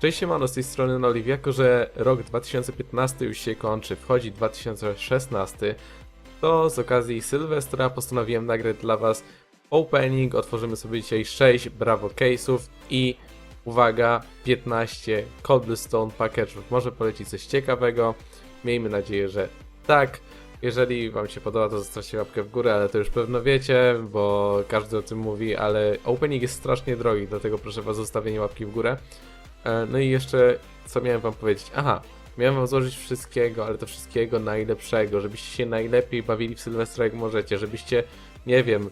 Cześć siemano, z tej strony Noliv. Jako, że rok 2015 już się kończy, wchodzi 2016, to z okazji Sylwestra postanowiłem nagrać dla Was opening. Otworzymy sobie dzisiaj 6 Bravo Case'ów i uwaga, 15 Cobblestone Package'ów. Może polecić coś ciekawego. Miejmy nadzieję, że tak. Jeżeli Wam się podoba, to zostawcie łapkę w górę, ale to już pewno wiecie, bo każdy o tym mówi, ale opening jest strasznie drogi, dlatego proszę Was o zostawienie łapki w górę. E, No i jeszcze, co miałem wam powiedzieć? Aha, miałem wam złożyć wszystkiego, ale to wszystkiego najlepszego, żebyście się najlepiej bawili w Sylwestra jak możecie, żebyście, nie wiem,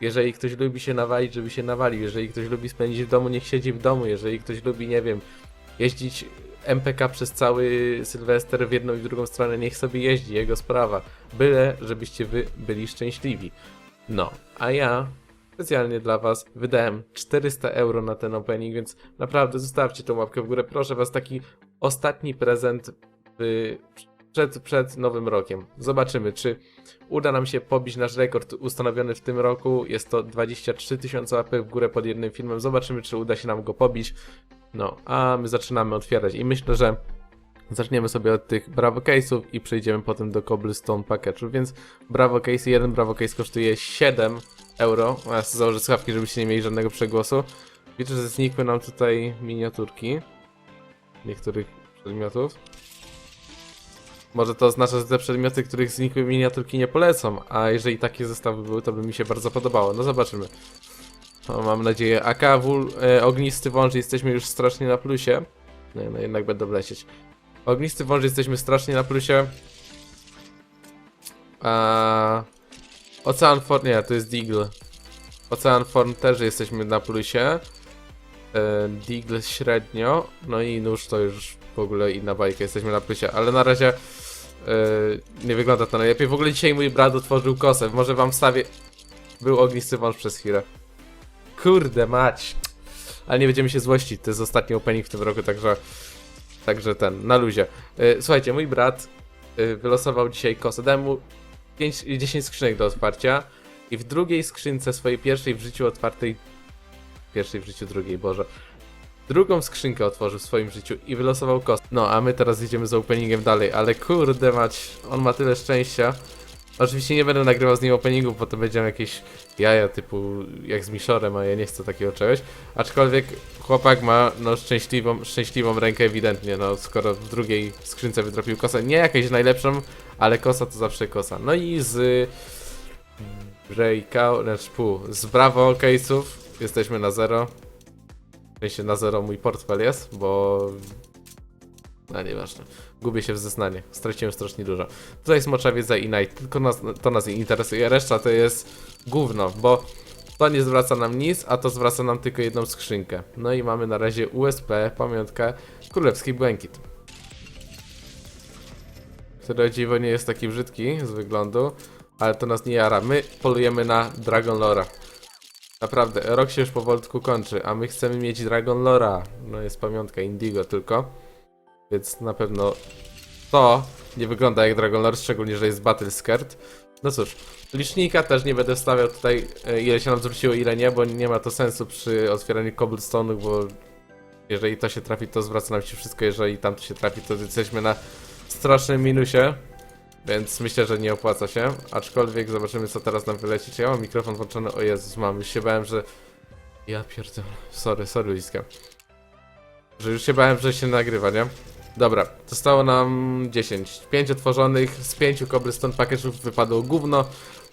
jeżeli ktoś lubi się nawalić, żeby się nawalił, jeżeli ktoś lubi spędzić w domu, niech siedzi w domu, jeżeli ktoś lubi, nie wiem, jeździć MPK przez cały Sylwester w jedną i w drugą stronę, niech sobie jeździ, jego sprawa. Byle, żebyście wy byli szczęśliwi. No, a ja specjalnie dla Was wydałem 400 euro na ten opening, więc naprawdę zostawcie tą łapkę w górę. Proszę Was, taki ostatni prezent y, przed, przed nowym rokiem. Zobaczymy, czy uda nam się pobić nasz rekord ustanowiony w tym roku. Jest to 23 tysiące łapek w górę pod jednym filmem. Zobaczymy, czy uda się nam go pobić. No, a my zaczynamy otwierać i myślę, że Zaczniemy sobie od tych Bravo Case'ów i przejdziemy potem do Cobblestone Package'ów, więc Bravo Case, jeden Bravo Case kosztuje 7 euro. A Ja założę słuchawki, żebyście nie mieli żadnego przegłosu. Widzę, że znikły nam tutaj miniaturki niektórych przedmiotów. Może to oznacza, że te przedmioty, których znikły miniaturki nie polecą, a jeżeli takie zestawy były, to by mi się bardzo podobało. No zobaczymy. O, mam nadzieję. AK wul, e, ognisty wąż, jesteśmy już strasznie na plusie. No, no jednak będę wlecieć. Ognisty wąż jesteśmy strasznie na plusie. A... Ocean. Nie, to jest Deagle. Ocean Form też jesteśmy na plusie. E, Deagle średnio. No i nóż to już w ogóle inna bajka, jesteśmy na plusie. Ale na razie e, nie wygląda to najlepiej. W ogóle dzisiaj mój brat otworzył kosę. Może wam wstawię... Był ognisty wąż przez chwilę. Kurde mać. Ale nie będziemy się złościć, to jest ostatni opening w tym roku, także... Także ten, na luzie. E, Słuchajcie, mój brat e, wylosował dzisiaj kosę. Dałem mu 5, 10 skrzynek do otwarcia i w drugiej skrzynce swojej pierwszej w życiu otwartej pierwszej w życiu, drugiej, Boże. Drugą skrzynkę otworzył w swoim życiu i wylosował kosę. No, a my teraz idziemy z openingiem dalej, ale kurde mać, on ma tyle szczęścia. Oczywiście nie będę nagrywał z nim openingów, bo to będą jakieś jaja typu jak z Mishorem, a ja nie chcę takiego czegoś. Aczkolwiek chłopak ma no szczęśliwą, szczęśliwą rękę ewidentnie, no skoro w drugiej skrzynce wydropił kosę. Nie jakąś najlepszą, ale kosa to zawsze kosa. No i z Breakout, znaczy pół, z Bravo case'ów jesteśmy na zero. W sensie na zero mój portfel jest, bo... No nieważne. Gubię się w zeznaniach. Straciłem strasznie dużo. Tutaj jest mocza wiedza i night, tylko nas, to nas interesuje. Reszta to jest gówno, bo to nie zwraca nam nic, a to zwraca nam tylko jedną skrzynkę. No i mamy na razie USP, pamiątka, królewski błękit. Który o dziwo nie jest taki brzydki z wyglądu, ale to nas nie jara. My polujemy na Dragon Lora. Naprawdę, rok się już powolutku kończy, a my chcemy mieć Dragon Lora. No jest pamiątka Indigo tylko. Więc na pewno to nie wygląda jak Dragon Lore, szczególnie, że jest Battle Skirt. No cóż, licznika też nie będę wstawiał tutaj, e, ile się nam zwróciło, ile nie, bo nie ma to sensu przy otwieraniu cobblestone'ów, bo jeżeli to się trafi, to zwraca nam się wszystko, jeżeli tam to się trafi, to jesteśmy na strasznym minusie. Więc myślę, że nie opłaca się. Aczkolwiek zobaczymy, co teraz nam wyleci. Czy ja mam mikrofon włączony? O Jezus, mam. Już się bałem, że... Ja pierdolę. Sorry, sorry, Liska. Że już się bałem, że się nagrywa, nie? Dobra, zostało nam 10. 5 otworzonych, z 5 cobblestone package'ów wypadło gówno.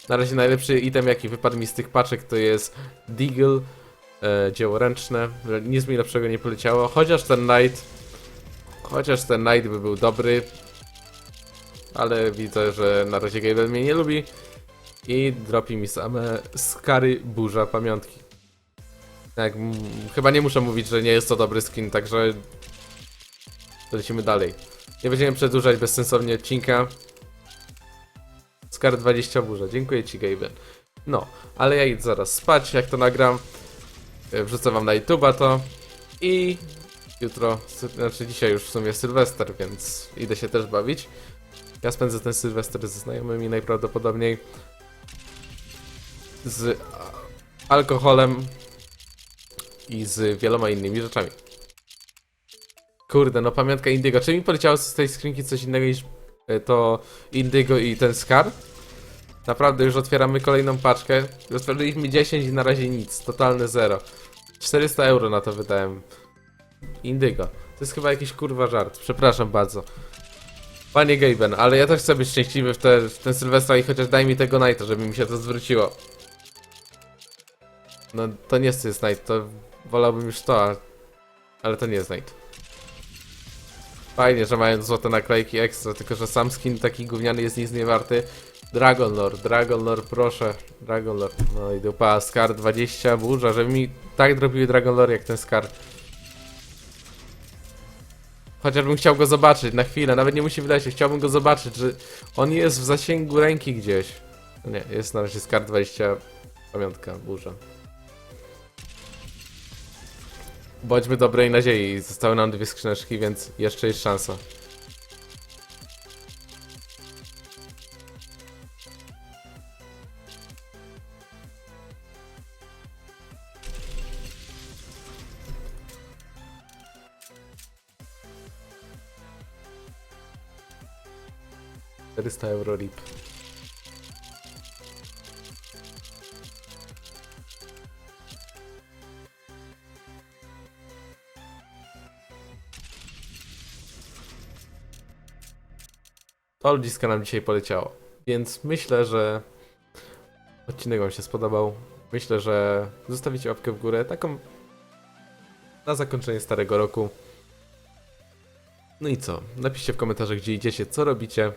Na razie najlepszy item, jaki wypadł mi z tych paczek, to jest Deagle, e, dzieło ręczne. Nic mi lepszego nie poleciało, chociaż ten Knight, chociaż ten Knight by był dobry, ale widzę, że na razie Gable mnie nie lubi i dropi mi same skary burza pamiątki. Tak, chyba nie muszę mówić, że nie jest to dobry skin, także lecimy dalej. Nie będziemy przedłużać bezsensownie odcinka. Skar 20 burza, dziękuję ci Gaben. No, ale ja idę zaraz spać, jak to nagram. E, Wrzucę wam na YouTube'a to i jutro, znaczy dzisiaj już w sumie Sylwester, więc idę się też bawić. Ja spędzę ten Sylwester ze znajomymi najprawdopodobniej. Z alkoholem i z wieloma innymi rzeczami. Kurde, no pamiątka Indygo. Czy mi poleciało z tej skrzynki coś innego niż e, to Indygo i ten Scar? Naprawdę już otwieramy kolejną paczkę. Rozprawiliśmy 10 i na razie nic. Totalne zero. 400 euro na to wydałem. Indygo. To jest chyba jakiś kurwa żart. Przepraszam bardzo. Panie Gaben, ale ja też chcę być szczęśliwy w, te, w ten Sylwestra i chociaż daj mi tego Nighta, żeby mi się to zwróciło. No to nie jest Night, to wolałbym już to, a- ale to nie jest Night. Fajnie, że mają złote naklejki ekstra, tylko że sam skin taki gówniany jest nic nie warty. Dragon Lord, Dragon Lord, proszę. Dragon Lord. No i dupa, Scar 20, burza, żeby mi tak drobiły Dragon Lord jak ten Scar. Chociażbym chciał go zobaczyć na chwilę, nawet nie musi wlecieć, chciałbym go zobaczyć, że on jest w zasięgu ręki gdzieś. Nie, jest na razie Scar 20, pamiątka, burza. Bądźmy dobrej nadziei, zostały nam dwie skrzyneczki, więc jeszcze jest szansa. Euro rip. To ludziska nam dzisiaj poleciało. Więc myślę, że odcinek Wam się spodobał. Myślę, że zostawicie łapkę w górę, taką na zakończenie starego roku. No i co? Napiszcie w komentarzach, gdzie idziecie, co robicie.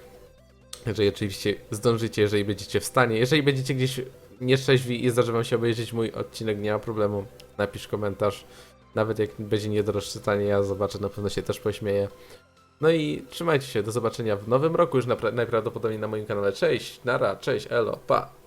Jeżeli oczywiście zdążycie, jeżeli będziecie w stanie. Jeżeli będziecie gdzieś nieszczęśliwi i zdarzy Wam się obejrzeć mój odcinek, nie ma problemu. Napisz komentarz. Nawet jak będzie nie do rozczytania, ja zobaczę, na pewno się też pośmieję. No i trzymajcie się, do zobaczenia w nowym roku już najprawdopodobniej na moim kanale. Cześć, nara, cześć, elo, pa!